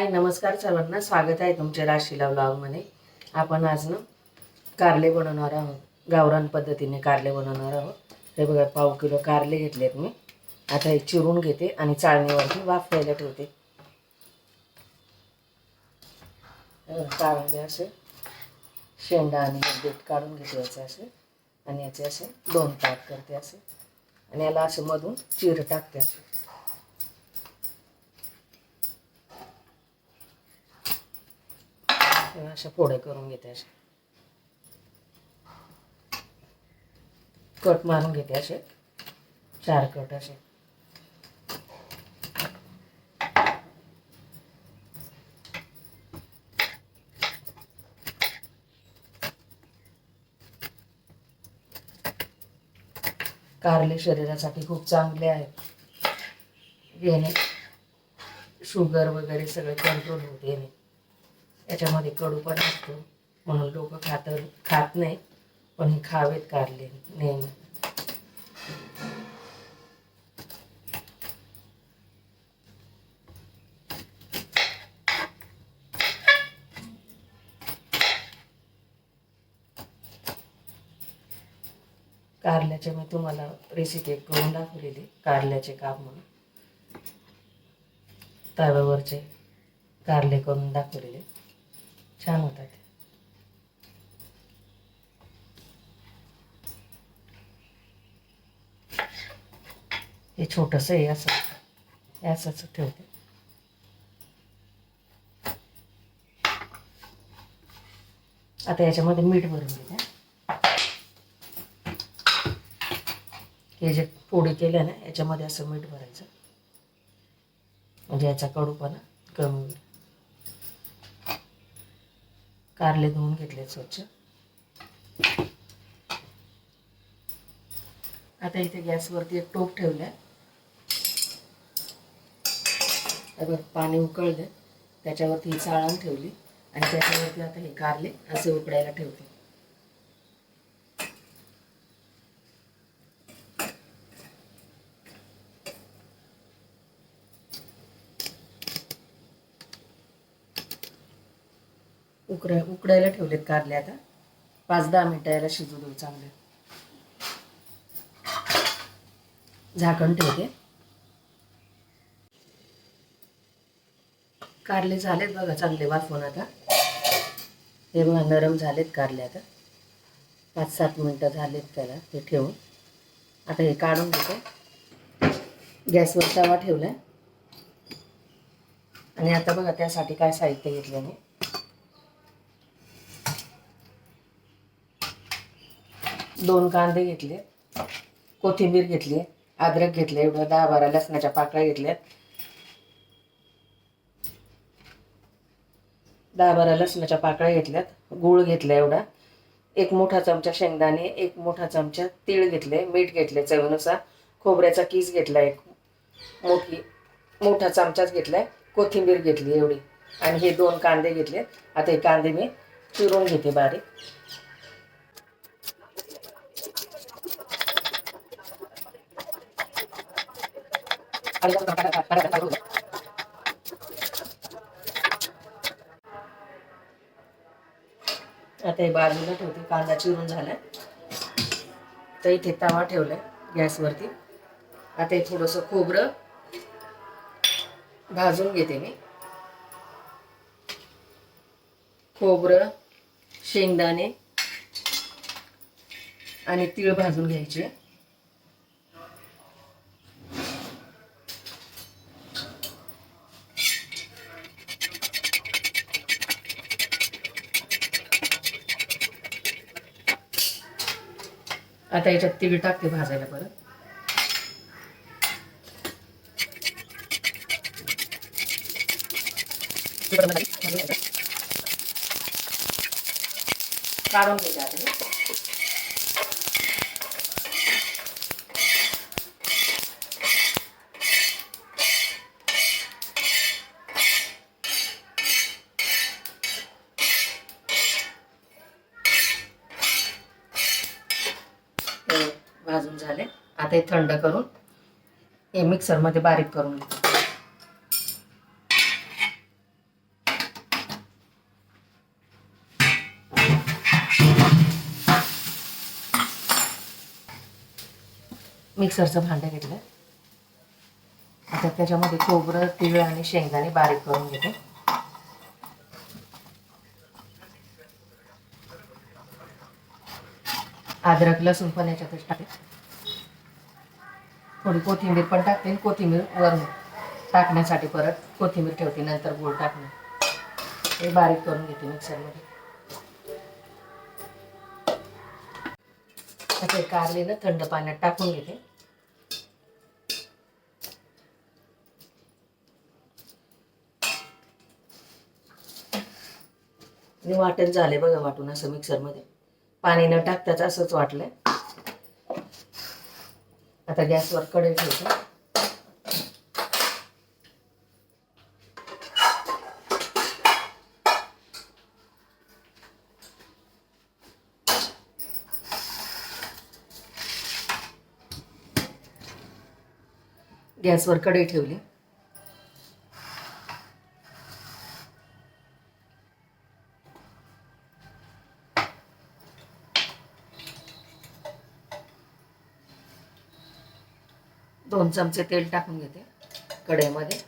हाय नमस्कार सर्वांना. स्वागत आहे तुमच्या राशीला ब्लॉगमध्ये आपण आज ना कारले बनवणार आहोत. गावरान पद्धतीने कारले बनवणार आहोत. हे बघा पाव किलो कारले घेतलेत मी. आता हे चिरून घेते आणि चाळणीवरती वाफवायला ठेवते. हे कारले असे शेंडा आणि देठ काढून घेते याचे असे. आणि याचे असे दोन पाक करते असे. आणि याला असे मधून चिर टाकते असे. तेव्हा अशा फोड्या करून घेते अशा. कट मारून घेते असे. चार कट असे. कारले शरीरासाठी खूप चांगले आहेत येणे शुगर वगैरे सगळे कंट्रोल होते. येणे त्याच्यामध्ये कडू पण असतो. म्हणून लोक खात खात नाही पण हे खावेत कारले नेहमी. कारल्याचे मी तुम्हाला रेसिपी करून दाखवलेली कारल्याचे काप म्हणून. तव्यावरचे कारले करून दाखवलेले. छान होतात हे छोटंसं आहे असं. हे असंच ठेवते. आता याच्यामध्ये मीठ भरून घेते. हे जे पोळी केल्या ना याच्यामध्ये असं मीठ भरायचं. म्हणजे याचा कडूपणा कमी होईल. कारले धुवून घेतले स्वच्छ. आता इथे गॅसवरती एक टोप ठेवलाय. त्यावर पाणी उकळलं त्याच्यावरती ही चाळण ठेवली आणि त्याच्यावरती आता हे कारले असे उकडायला ठेवते. उकड उकडायला ठेवलेत कारले आता. पाच दहा मिनटं याला शिजू देऊ चांगले. झाकण ठेवते. कारले झालेत बघा चांगले वाफवून आता. हे बघा नरम झालेत कारले आता. पाच सात मिनटं झालेत त्याला हे ठेवून. आता हे काढून घेते. गॅसवर तवा ठेवला आणि आता बघा त्यासाठी काय साहित्य घेतलं मी दोन कांदे घेतले कोथिंबीर घेतली अद्रक घेतले एवढं दहा बारा लसणाच्या पाकळ्या घेतल्यात दहा बारा लसणाच्या पाकळ्या घेतल्यात गूळ घेतला एवढा. एक मोठा चमचा शेंगदाणे एक मोठा चमचा तीळ घेतले मीठ घेतले चवीनुसार. खोबऱ्याचा किस घेतला एक मोठी मोठा चमचाच घेतलाय कोथिंबीर घेतली एवढी. आणि हे दोन कांदे घेतले. आता हे कांदे मी चिरून घेते बारीक. आता हे बाजूला ठेवते कांदा चिरून झालाय. तर इथे तवा ठेवलाय गॅसवरती. आता हे थोडंसं खोबरं भाजून घेते मी. खोबरं शेंगदाणे आणि तीळ भाजून घ्यायचे. आता याच्यात तिळ टाकते भाजायला परत. काढून घ्यायचे आता हे थंड करून हे मिक्सरमध्ये बारीक करून घेतो. मिक्सरचं भांडं घेतलं. आता त्याच्यामध्ये खोबरं तिळ आणि शेंगदाणे बारीक करून घेते. अद्रक लसूण पण याच्यातच टाकते. थोडी कोथिंबीर पण टाकते कोथिंबीर वरून टाकण्यासाठी परत कोथिंबीर ठेवते नंतर गोड टाकणे हे बारीक करून घेते मिक्सरमध्ये. असे कारलेलं कारले ना थंड पाण्यात टाकून घेते. आणि वाटण झाले बघा वाटून असं मिक्सरमध्ये. पाणी न टाकताच असंच वाटलंय. आता गॅसवर कढई ठेवतो. गॅसवर कढई ठेवली. दोन चमचे तेल टाकून घेते कढईमध्ये.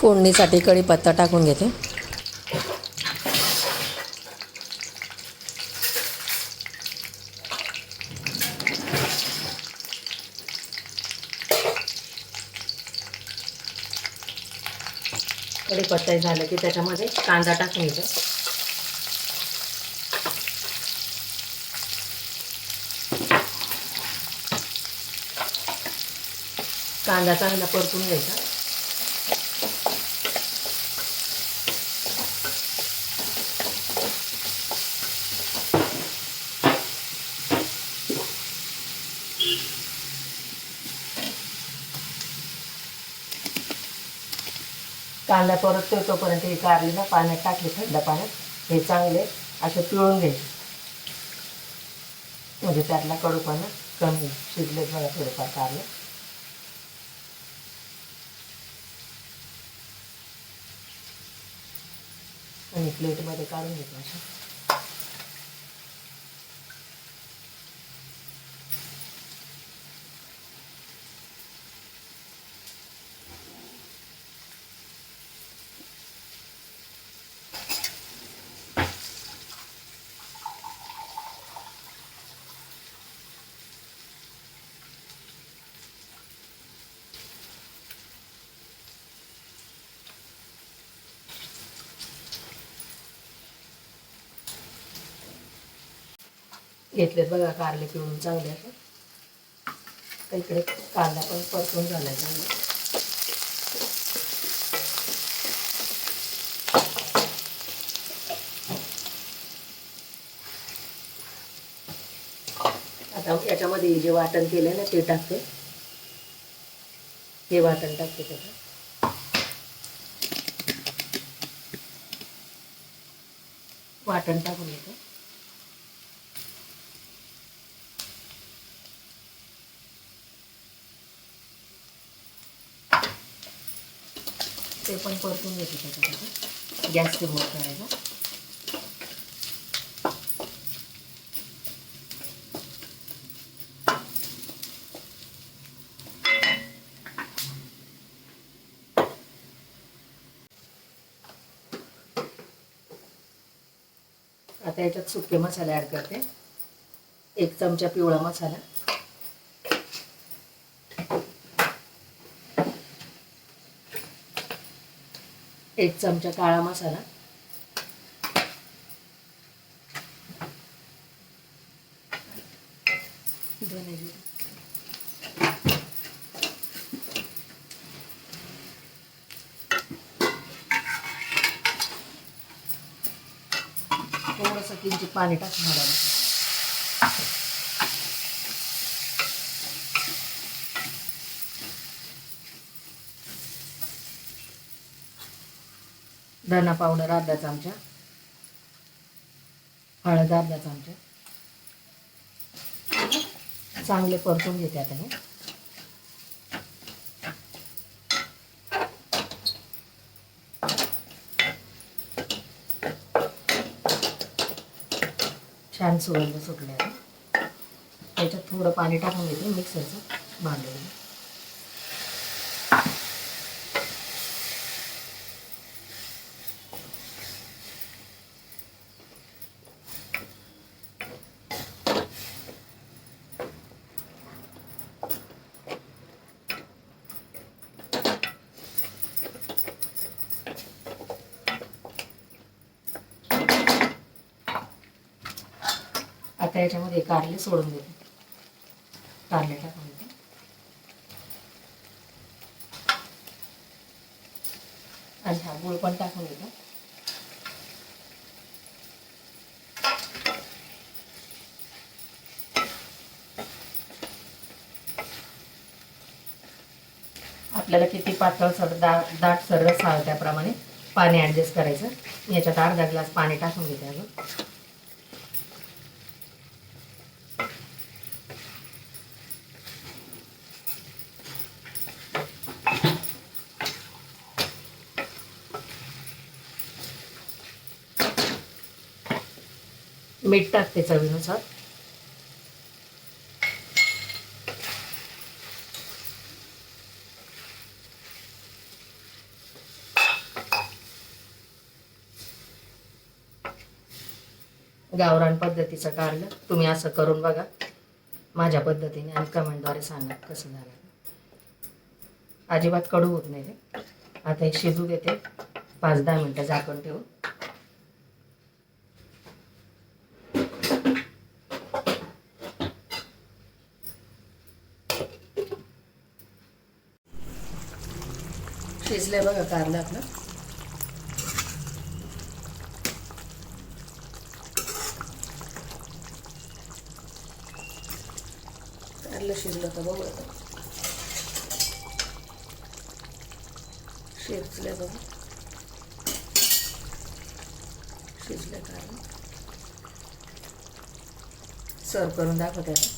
फोडणीसाठी कढीपत्ता टाकून घेते. कढीपत्ता झालं की त्याच्यामध्ये कांदा टाकून घ्यायचा कांदा चांगला परतून घ्यायचा. कांदा परत तोपर्यंत हे कारली ना पाण्यात टाकले थंड पाण्यात. हे चांगले असे पिळून घ्यायचे म्हणजे त्यातला कडूपणा कमी शिजले बघा थोडेफार कारले. आणि प्लेटमध्ये काढून घेतो असं. घेतलेत बघा कारले पिळून चांगले असं. तर इकडे कांदा पण परतून झालाय चांगला आता याच्यामध्ये जे वाटण केलं ना ते टाकते. हे वाटण टाकते त्याचं. वाटण टाकून घेते. ते पण परतून घेते त्याच्यामध्ये. गॅस रिमूव्ह करायचा आता याच्यात सुके मसाले ॲड करते. एक चमचा पिवळा मसाला. एक चमचा काळा मसाला. थोडंसं किंचित पाणी टाकणार धना पावडर अर्धा चमचा. हळद अर्धा चमचा. चांगले परतून घेते आता हे छान सुगंध सुटले आहे त्याच्यात थोडं पाणी टाकून घेते मिक्सरचं भांडवलं आता याच्यामध्ये कारले सोडून देते. कारले टाकून देते. आणि हा गुळ पण टाकून देतो. आपल्याला किती पातळ सर दा दाट सरळ हवं त्याप्रमाणे पाणी ॲडजस्ट करायचं. याच्यात अर्धा ग्लास पाणी टाकून घेते अजून. मीठ टाकते चवीनुसार गावरान पद्धतीचं कारलं तुम्ही असं करून बघा. माझ्या पद्धतीने आणि कमेंटद्वारे सांगा कसं झालं. अजिबात कडू होत नाही आता एक शिजू देते. पाच दहा मिनटं झाकण ठेवून. शिजलंय बघा कारलं आपलं. कारलं शिजलं का बघू आता. शिजलंय बघा. शिजलं कारलं. सर्व करून दाखवते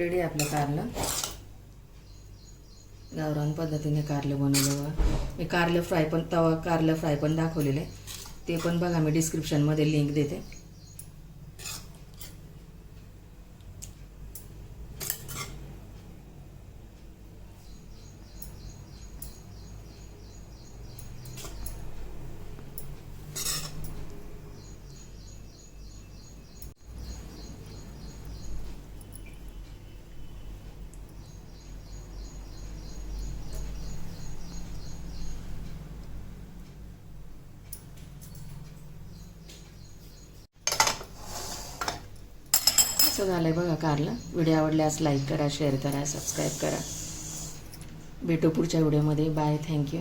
रेडी आहे आपलं कारलं. गावरान पद्धतीने कारलं बनवलं बघा. मी कारलं फ्राय पण तवा कारलं फ्राय पण दाखवलेले ते पण बघा मी डिस्क्रिप्शनमध्ये लिंक देते. असं आहे बघा कारलं. व्हिडिओ आवडल्यास लाईक करा शेअर करा सबस्क्राईब करा. भेटू पुढच्या व्हिडिओमध्ये. Bye thank you